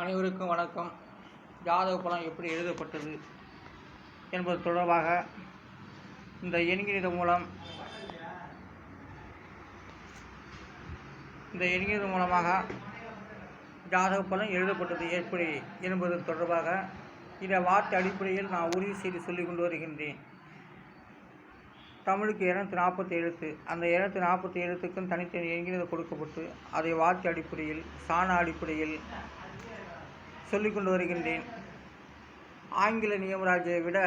அனைவருக்கும் வணக்கம். ஜாதக பலம் எப்படி எழுதப்பட்டது என்பது தொடர்பாக இந்த எண்கணித மூலம் இந்த எண்கணித மூலமாக ஜாதக பலம் எழுதப்பட்டது எப்படி என்பது தொடர்பாக இதை வார்த்தை அடிப்படையில் நான் உறுதி செய்து சொல்லிக் கொண்டு வருகின்றேன். தமிழுக்கு இரநூத்தி நாற்பத்தி எழுத்து அந்த இரநூத்தி நாற்பத்தி எழுத்துக்கும் தனித்தனி எண்கிறது கொடுக்கப்பட்டு அதை வார்த்தை அடிப்படையில் சாண அடிப்படையில் சொல்லிக் கொண்டு வருகின்றேன். ஆங்கில நியமராஜை விட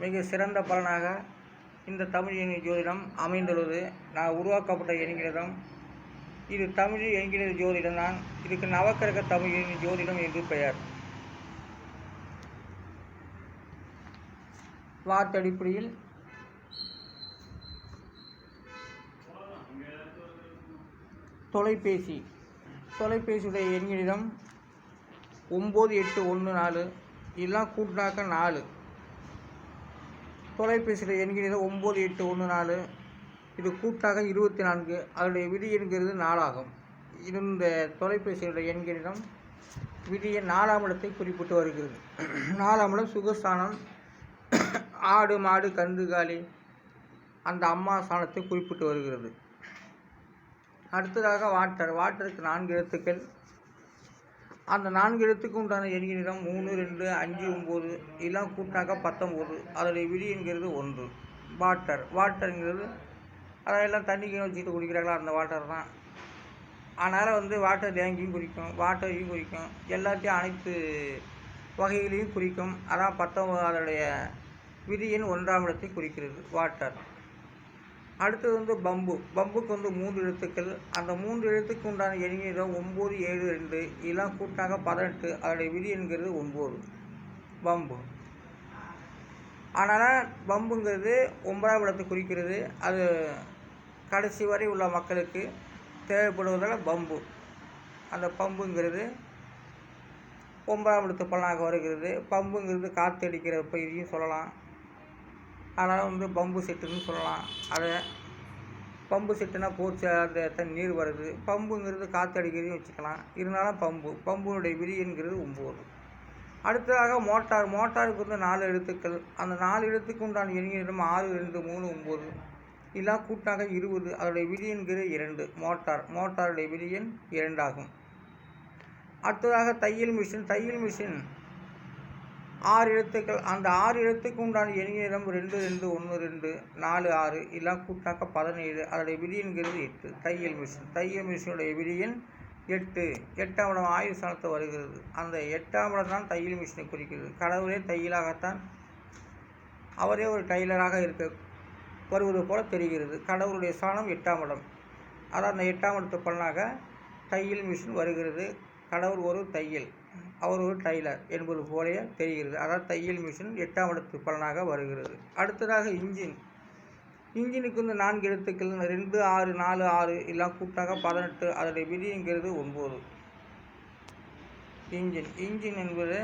மிக சிறந்த பலனாக இந்த தமிழ் எண் ஜோதிடம் அமைந்துள்ளது. நான் உருவாக்கப்பட்ட எண்கிறதம் இது தமிழ் என்கிற ஜோதிடம் தான் இதுக்கு நவக்கிரக தமிழ் ஜோதிடம் என்று பெயர். வார்த்தை அடிப்படையில் தொலைபேசி தொலைபேசியுடைய எண்களிடம் ஒம்பது எட்டு ஒன்று நாலு இதெல்லாம் கூட்டினாக்க நாலு. தொலைபேசியில் எண்கிறது ஒம்பது எட்டு ஒன்று நாலு இது கூட்டாக இருபத்தி நான்கு அதனுடைய விதி என்கிறது நாலாகும். இந்த தொலைபேசியினுடைய எண்களிடம் விதியை நாலாம் இடத்தை குறிப்பிட்டு வருகிறது. நாலாம் இடம் சுகஸ்தானம். ஆடு மாடு கந்துகாலி அந்த அம்மா ஸ்தானத்தை குறிப்பிட்டு வருகிறது. அடுத்ததாக வாட்டர். வாட்டருக்கு நான்கு எழுத்துக்கள். அந்த நான்கு இடத்துக்கு உண்டான எண்களிடம் மூணு ரெண்டு அஞ்சு ஒம்பது எல்லாம் கூட்டாக பத்தொம்போது அதோடைய விதி என்கிறது ஒன்று. வாட்டர். வாட்டருங்கிறது அதெல்லாம் தண்ணிக்கு வச்சுட்டு குடிக்கிறாங்களா? அந்த வாட்டர் தான். அதனால் வந்து வாட்டர் டேங்கையும் குறிக்கும் வாட்டரையும் குறிக்கும் எல்லாத்தையும் அனைத்து வகைகளையும் குறிக்கும். அதான் பத்தொம்போது அதோடைய விதியின் ஒன்றாம் இடத்தை குறிக்கிறது. வாட்டர். அடுத்தது வந்து பம்பு. பம்புக்கு வந்து மூன்று எழுத்துக்கள். அந்த மூன்று எழுத்துக்கு உண்டான எண்ணிடம் ஒம்பது ஏழு ரெண்டு இதெல்லாம் கூட்டாக பதினெட்டு அதோடைய விதி என்கிறது ஒம்பது. பம்பு. அதனால் பம்புங்கிறது ஒன்பதாம் இடத்தை குறிக்கிறது. அது கடைசி வரை உள்ள மக்களுக்கு தேவைப்படுவதால் பம்பு. அந்த பம்புங்கிறது ஒன்பதாம் இடத்து பலனாக வருகிறது. பம்புங்கிறது காற்று அடிக்கிற பகுதியும் சொல்லலாம். அதனால் வந்து பம்பு செட்டுன்னு சொல்லலாம். அதை பம்பு செட்டுனா போச்சு அந்த தண்ணி நீர் வருது. பம்புங்கிறது காற்று அடிக்கிறதையும் வச்சுக்கலாம். இருந்தாலும் பம்பு பம்புனுடைய விதிங்கிறது ஒம்பது. அடுத்ததாக மோட்டார். மோட்டாருக்கு வந்து நாலு எழுத்துக்கள். அந்த நாலு எழுத்துக்கு உண்டான எண்ணிடம் ஆறு ரெண்டு மூணு ஒம்பது. இதெல்லாம் கூட்டாக இருபது. அதோடைய விதியன்கிறது இரண்டு. மோட்டார். மோட்டாருடைய விதியன் இரண்டாகும். அடுத்ததாக தையல் மிஷின். தையல் மிஷின் ஆறு எழுத்துக்கள் அந்த ஆறு எழுத்துக்கு உண்டான எண்ணிடம் ரெண்டு ரெண்டு ஒன்று ரெண்டு நாலு ஆறு எல்லாம் கூட்டாக்க பதினேழு அதோடைய விதியன்கிறது எட்டு. தையல் மிஷின். தையல் மிஷினுடைய விதியன் எட்டு. எட்டாம் இடம் ஆயுள் ஸ்தானத்தை வருகிறது. அந்த எட்டாம் இடம் தான் தையல் மிஷினை குறிக்கிறது. கடவுளே தையலாகத்தான் அவரே ஒரு டைலராக இருக்க வருவது போல தெரிகிறது. கடவுளுடைய ஸ்தானம் எட்டாம் இடம். அதான் அந்த எட்டாம் இடத்து பலனாக தையல் மிஷின் வருகிறது. கடவுள் ஒரு தையல். அவர் ஒரு டைலர் என்பது போலே தெரிகிறது. அதாவது தையல் மிஷின் எட்டாம் இடத்து பலனாக வருகிறது. அடுத்ததாக இன்ஜின் இன்ஜினுக்கு வந்து நான்கு எழுத்துக்கள் ரெண்டு ஆறு நாலு ஆறு எல்லாம் கூட்டாக பதினெட்டு அதனுடைய விதிங்கிறது ஒம்பது இன்ஜின் இன்ஜின் என்பது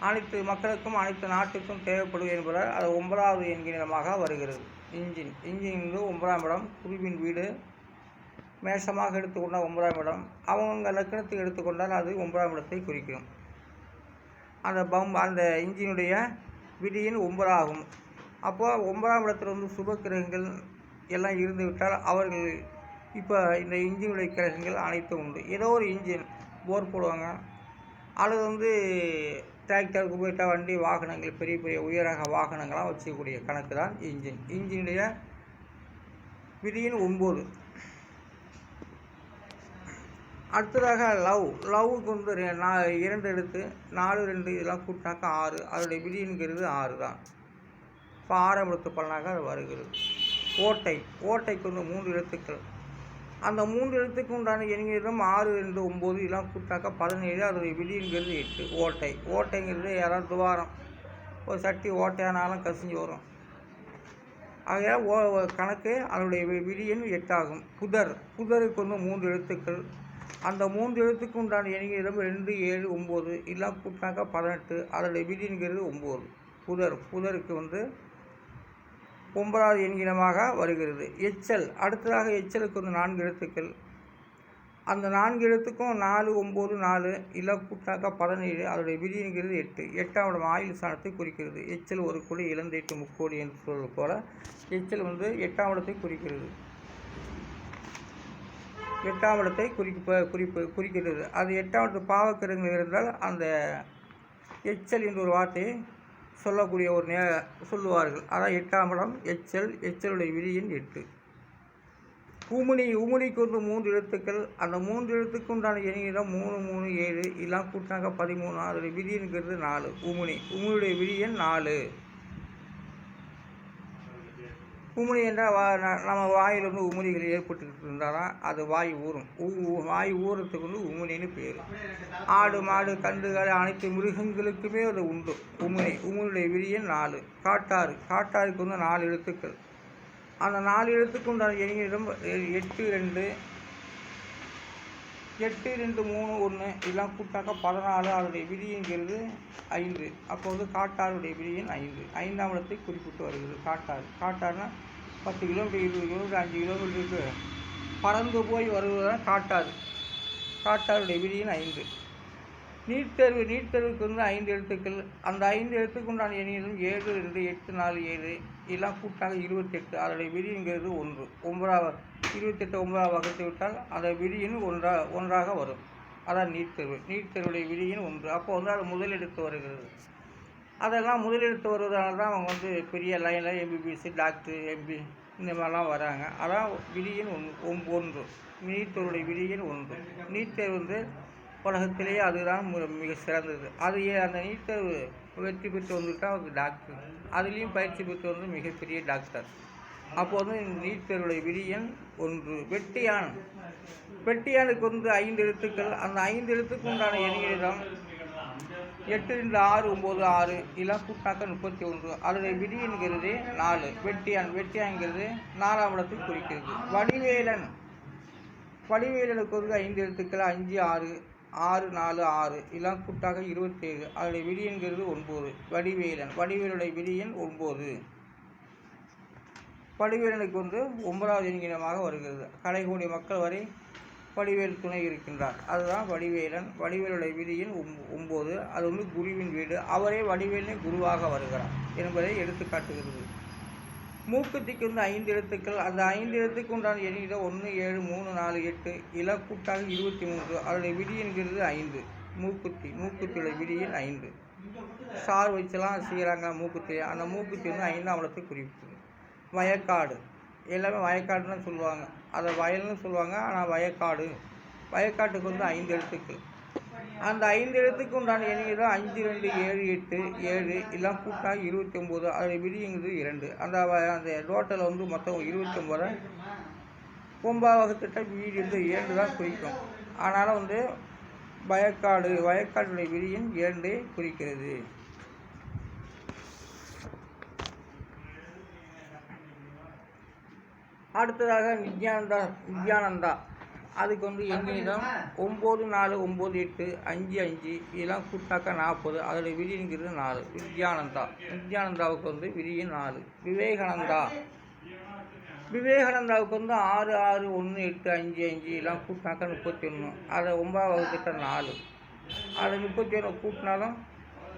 அனைத்து மக்களுக்கும் அனைத்து நாட்டுக்கும் தேவைப்படும் என்பதால் அது ஒன்பதாவது என்கிற வருகிறது. இன்ஜின் இன்ஜின் என்பது ஒன்பதாம் இடம் குருவின் வீடு மேஷமாக எடுத்துக்கொண்டால் ஒன்பதாம் இடம். அவங்க லக்கணத்தை எடுத்துக்கொண்டால் அது ஒன்பதாம் இடத்தை குறிக்கும். அந்த பம் அந்த இன்ஜினுடைய விதியின் ஒன்பதாகும். அப்போது ஒன்பதாம் இடத்துல வந்து சுப கிரகங்கள் எல்லாம் இருந்துவிட்டால் அவர்கள் இப்போ இந்த இன்ஜினுடைய கிரகங்கள் அனைத்தும் உண்டு. ஏதோ ஒரு இன்ஜின் போர் போடுவாங்க. அல்லது வந்து டிராக்டருக்கு போயிட்டால் வண்டி வாகனங்கள் பெரிய பெரிய உயரக வாகனங்களாக வச்சுக்கக்கூடிய கணக்கு தான் இன்ஜின் இன்ஜினுடைய விதியின் ஒம்பது அடுத்ததாக லவ். லவ்வுக்கு வந்து ரெ- இரண்டு எடுத்து நாலு ரெண்டு இதெல்லாம் கூட்டினாக்கா ஆறு. அதோடைய விதிங்கிறது ஆறு தான். இப்போ ஆறாம் எழுத்து பலனாக அது வருகிறது. ஓட்டை. ஓட்டைக்கு வந்து மூன்று எழுத்துக்கள். அந்த மூன்று எழுத்துக்கு உண்டான எண்களிடம் ஆறு ரெண்டு ஒம்பது இதெல்லாம் கூட்டாக்கா பதினேழு. அதோடைய விதிங்கிறது எட்டு. ஓட்டை. ஓட்டைங்கிறது யாராவது துவாரம். ஒரு சட்டி ஓட்டையானாலும் கசிஞ்சு வரும். ஆகையால் ஓ கணக்கு அதனுடைய வி- விதியன் எட்டாகும். புதர். புதருக்கு வந்து மூன்று எழுத்துக்கள். அந்த மூன்று எழுத்துக்கு உண்டான எண்களிடம் ரெண்டு ஏழு ஒம்பது இல்லா கூட்டினாக்கா பதினெட்டு அதனுடைய விதிங்கிறது ஒம்பது. புதர் புதருக்கு வந்து ஒன்பதாவது எண்கிணமாக வருகிறது. எச்சல் அடுத்ததாக எச்சலுக்கு வந்து நான்கு எழுத்துக்கள். அந்த நான்கு எழுத்துக்கும் நாலு ஒம்பது நாலு இல்லை கூட்டாக்கா பதினேழு அதோடைய விதிங்கிறது எட்டு. எட்டாவோட ஆயுள் ஸ்தானத்தை குறிக்கிறது. எச்சல் ஒரு கோடி இழந்தெட்டு முக்கோடி என்று சொல்வது போல எச்சல் வந்து எட்டாம் இடத்தை குறிக்கிறது. எட்டாம் இடத்தை குறிப்ப குறிப்பு குறிக்கிறது. அது எட்டாம் இடத்து பாவக்கிரகங்கள் இருந்தால் அந்த எச்சல் என்ற ஒரு வார்த்தையை சொல்லக்கூடிய ஒரு நே சொல்லுவார்கள். அதான் எட்டாம் இடம் எச்சல் எச்சலுடைய விதியின் எட்டு. உமுனி உமுனிக்கு வந்து மூன்று எழுத்துக்கள். அந்த மூன்று எழுத்துக்கு உண்டான எண்ணிடம் மூணு மூணு ஏழு. எல்லாம் கூட்டினாக்க பதிமூணு. அதோடைய விதிங்கிறது நாலு. உமுனி உமுனியுடைய எண் நாலு. உமிழி என்றால் வா நம்ம வாயில் வந்து உமிழிகள் ஏற்பட்டுக்கிட்டு இருந்தால் தான் அது வாய் ஊறும். ஊ வாய் ஊறத்துக்கு வந்து உமிழின்னு பேர். ஆடு மாடு கண்டுகள் அனைத்து மிருகங்களுக்குமே அது உண்டு. உமிழி உமிழுடைய விரியன் நாலு. காட்டாறு காட்டாருக்கு வந்து நாலு எழுத்துக்கள். அந்த நாலு எழுத்துக்கு உண்டான எண்ணிடம் எட்டு ரெண்டு எட்டு ரெண்டு மூணு ஒன்று இதெல்லாம் கூட்டாக்கா பதினாலு அதனுடைய விதிங்கிறது ஐந்து. அப்போ வந்து காட்டாருடைய விதியின் ஐந்து. ஐந்தாம் இடத்தை குறிப்பிட்டு வருகிறது. காட்டாறு. காட்டாறுனா பத்து கிலோமீட்டர் இருபது கிலோமீட்டர் அஞ்சு கிலோமீட்டருக்கு பறந்து போய் வருவதுதான் காட்டாறு. காட்டாருடைய விதியின் ஐந்து. நீட் தேர்வு நீட் தேர்வுக்கு வந்து ஐந்து எழுத்துக்கள். அந்த ஐந்து எழுத்துக்கு உண்டான எண்ணிலும் ஏழு ரெண்டு எட்டு நாலு ஏழு எல்லாம் கூட்டாக இருபத்தெட்டு. அதோடைய விதிங்கிறது ஒன்று. ஒன்பதாவது இருபத்தெட்டு ஒன்பதாவது வகுத்து விட்டால் அந்த விதியின் ஒன்றா ஒன்றாக வரும். அதான் நீட் தேர்வு நீட் தேர்வுடைய விதியின் ஒன்று. அப்போ வந்து அது முதலெடுத்து வருகிறது. அதெல்லாம் முதலெடுத்து வருவதனால தான் அவங்க வந்து பெரிய லைனில் எம்பிபிஎஸ்சி டாக்டர் எம்பி இந்த மாதிரிலாம் வராங்க. அதான் விதியின் ஒன் ஒன்று. நீட் தேர்வுடைய விதியின் ஒன்று. நீட் தேர்வு வந்து உலகத்திலேயே அதுதான் மிக சிறந்தது. அது அந்த நீட் தேர்வு வெற்றி பெற்று வந்துட்டால் அவருக்கு டாக்டர். அதுலேயும் பயிற்சி பெற்று வந்து மிகப்பெரிய டாக்டர். அப்போது வந்து நீட் தேர்வுடைய விதியன் ஒன்று. வெட்டியான். வெட்டியானுக்கு வந்து ஐந்து எழுத்துக்கள். அந்த ஐந்து எழுத்துக்கு உண்டான எண்ணிடம் எட்டு ரெண்டு ஆறு ஒம்பது ஆறு. இதெல்லாம் கூட்டாக்க முப்பத்தி ஒன்று அதனுடைய விதிங்கிறது நாலு. வெட்டியான். வெட்டியான்கிறது நாலாம் இடத்தை குறிக்கிறது. வடிவேலன். வடிவேலனுக்கு வந்து ஐந்து எழுத்துக்கள். அஞ்சு ஆறு. ஆறு நாலு ஆறு. இதெல்லாம் கூட்டாக இருபத்தேழு. அதனுடைய விடியன்கிறது ஒன்பது. வடிவேலன். வடிவேலுடைய விடியன் ஒன்பது. வடிவேலனுக்கு வந்து ஒன்பதாவது எண்கிணமாக வருகிறது. கலைகூடிய மக்கள் வரை வடிவேல் துணை இருக்கின்றார். அதுதான் வடிவேலன். வடிவேலுடைய விதியின் ஒம்பது அது வந்து குருவின் வீடு. அவரே வடிவேலனே குருவாக வருகிறார் என்பதை எடுத்து காட்டுகிறது மூக்குத்திக்கு வந்து ஐந்து எழுத்துக்கள். அந்த ஐந்து எழுத்துக்கு உண்டான எண்ணிக்கை ஒன்று ஏழு மூணு நாலு எட்டு இலக்கூட்டாக இருபத்தி மூன்று. அதோடைய விதி என்கிறது ஐந்து. மூக்குத்தி. மூக்குத்தியோட விதியின் ஐந்து. சார் வச்சுலாம் செய்கிறாங்க மூக்குத்தி. அந்த மூக்குத்தி வந்து ஐந்தாம் இடத்தை குறிப்பிட்டு வயக்காடு. எல்லாமே வயக்காடுன்னு சொல்லுவாங்க. அதை வயல்னு சொல்லுவாங்க. ஆனால் வயக்காடு. வயக்காட்டுக்கு வந்து ஐந்து எழுத்துக்கள். அந்த ஐந்து எழுத்துக்கு உண்டான எண்ணிக்கை அஞ்சு ரெண்டு ஏழு எட்டு ஏழு எல்லாம் கூட்டாக இருபத்தி ஒம்பது அதில் விதிங்கிறது இரண்டு. அந்த அந்த டோட்டல் வந்து மொத்தம் இருபத்தி ஒம்பது ஒன்பது வகுத்திட்ட வீடு இருந்து இரண்டு தான் குறிக்கும். அதனால் வந்து வயக்காடு வயக்காடுடைய விதியின் இரண்டு குறிக்கிறது. அடுத்ததாக வித்யானந்தா வித்யானந்தா. அதுக்கு வந்து எண்ணிடம் ஒம்பது நாலு ஒம்பது எட்டு அஞ்சு அஞ்சு இதெல்லாம் கூட்டாக்கா நாற்பது அதில் விதிங்கிறது நாலு. வித்யானந்தா. வித்யானந்தாவுக்கு வந்து விதியும் நாலு. விவேகானந்தா. விவேகானந்தாவுக்கு வந்து ஆறு ஆறு ஒன்று எட்டு அஞ்சு அஞ்சு எல்லாம் கூட்டினாக்கா முப்பத்தி ஒன்று அதை ஒன்பதாவது வகுத்துட்ட நாலு. அதை முப்பத்தி ஒன்று கூட்டினாலும்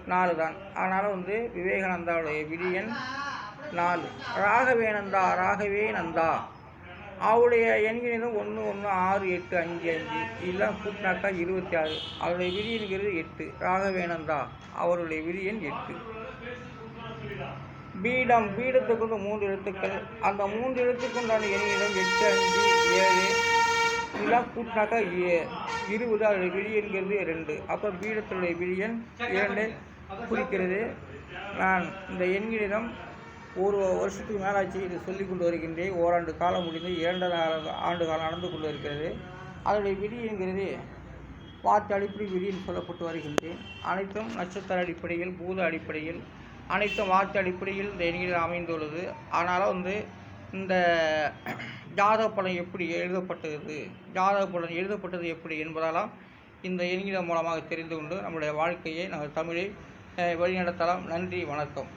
நாலு தான் அதனால் வந்து விவேகானந்தாவுடைய விதியன் நாலு. ராகவேனந்தா ராகவே நந்தா அவருடைய எண்களிலும் ஒன்று ஒன்று ஆறு எட்டு அஞ்சு அஞ்சு. இதெல்லாம் கூட்டினாக்கா இருபத்தி ஆறு. அவருடைய விதியன்கிறது எட்டு. ராகவேனந்தா அவருடைய விதியன் எட்டு. பீடம் பீடத்துக்கு வந்து மூன்று எழுத்துக்கள். அந்த மூன்று எழுத்துக்கு உண்டான எண்ணிடம் எட்டு அஞ்சு ஏழு. இதெல்லாம் கூட்டினாக்கா இருபது. அதோடைய விழியன்கிறது ரெண்டு. அப்போ பீடத்துடைய விழியன் இரண்டு குறிக்கிறது. நான் இந்த எண்களிடம் ஒரு வருஷத்துக்கு மேலாச்சு இது சொல்லி கொண்டு வருகின்றேன். ஓராண்டு காலம் முடிந்து இரண்டரை ஆண்டு காலம் நடந்து கொண்டு இருக்கிறது. அதனுடைய விதிங்கிறது வார்த்தை அடிப்படை விதியில் சொல்லப்பட்டு வருகின்றேன். அனைத்தும் நட்சத்திர அடிப்படையில் பூத அடிப்படையில் அனைத்தும் வார்த்தை அடிப்படையில் இந்த எண்ணிக்கையில் அமைந்துள்ளது. ஆனால் வந்து இந்த ஜாதக பலன் எப்படி எழுதப்பட்டது? ஜாதக பலன் எழுதப்பட்டது எப்படி என்பதாலாம் இந்த எண்ணிக்கை மூலமாக தெரிந்து கொண்டு நம்முடைய வாழ்க்கையை நம்ம தமிழை வழிநடத்தலாம். நன்றி வணக்கம்.